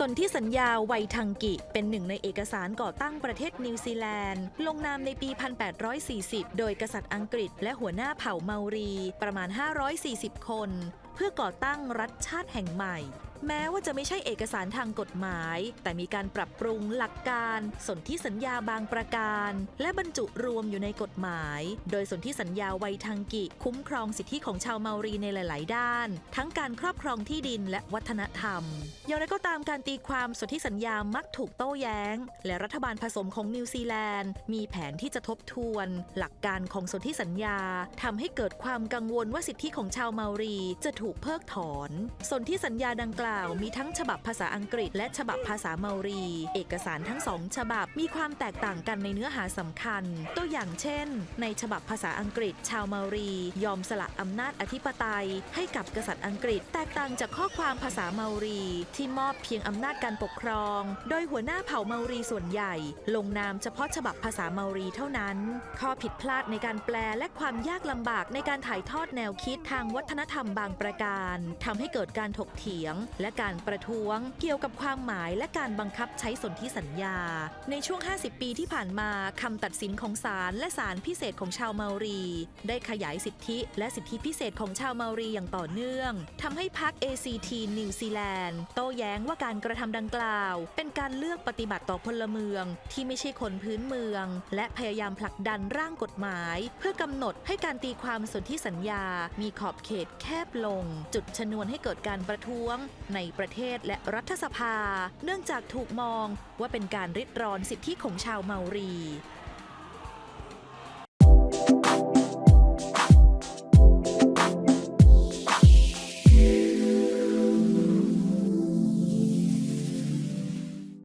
สนธิสัญญาไวทังกิ เป็นหนึ่งในเอกสารก่อตั้งประเทศนิวซีแลนด์ ลงนามในปี 1840 โดยกษัตริย์อังกฤษ และหัวหน้าเผ่าเมารี ประมาณ 540 คน เพื่อก่อตั้งรัฐชาติแห่งใหม่ แม้ว่าจะไม่ใช่เอกสารทางกฎหมาย แต่มีการปรับปรุงหลักการ สนธิสัญญาบางประการ และบรรจุรวมอยู่ในกฎหมาย โดยสนธิสัญญาไวทังกิคุ้มครองสิทธิของชาวเมารีในหลาย ๆ ด้าน ทั้งการครอบครองที่ดินและวัฒนธรรมอย่างไรก็ตามการตีความสนธิสัญญามักถูกโต้แย้ง และรัฐบาลผสมของนิวซีแลนด์ มีแผนที่จะทบทวน หลักการของสนธิสัญญาทำให้เกิดความกังวลว่าสิทธิของชาวเมารีจะถูกเพิกถอน สนธิสัญญาดังกล่าวมีทั้งฉบับภาษาอังกฤษ และฉบับภาษาเมารี เอกสารทั้งสองฉบับมีความแตกต่างกันในเนื้อหาสำคัญ ตัวอย่างเช่น ในฉบับภาษาอังกฤษ ชาวเมารี ยอมสละอำนาจอธิปไตย ให้กับกษัตริย์อังกฤษ แตกต่างจากข้อความภาษาเมารี ที่มอบเพียงอำำนาจการปกครอง โดยหัวหน้าเผ่าเมารีส่วนใหญ่ ลงนามเฉพาะฉบับภาษาเมารีเท่านั้น ข้อผิดพลาดในการแปลและความยากลำบากในการถ่ายทอดแนวคิดทางวัฒนธรรมบางประการทำให้เกิดการถกเถียง และการประท้วง เกี่ยวกับความหมายและการบังคับใช้สนธิสัญญา ในช่วง 50 ปีที่ผ่านมาคำตัดสินของศาลและศาลพิเศษของชาวเมารี ได้ขยายสิทธิ และสิทธิพิเศษของชาวเมารีอย่างต่อเนื่องทำให้พรรค ACT นิวซีแลนด์โต้แย้งว่าการกระทำดังกล่าว เป็นการเลือกปฏิบัติต่อพลเมืองที่ไม่ใช่คนพื้นเมือง และพยายามผลักดันร่างกฎหมาย เพื่อกำหนดให้การตีความสนธิสัญญา มีขอบเขตแคบลง จุดชนวนให้เกิดการประท้วง ในประเทศและรัฐสภา เนื่องจากถูกมองว่าเป็นการริดรอนสิทธิของชาวเมารี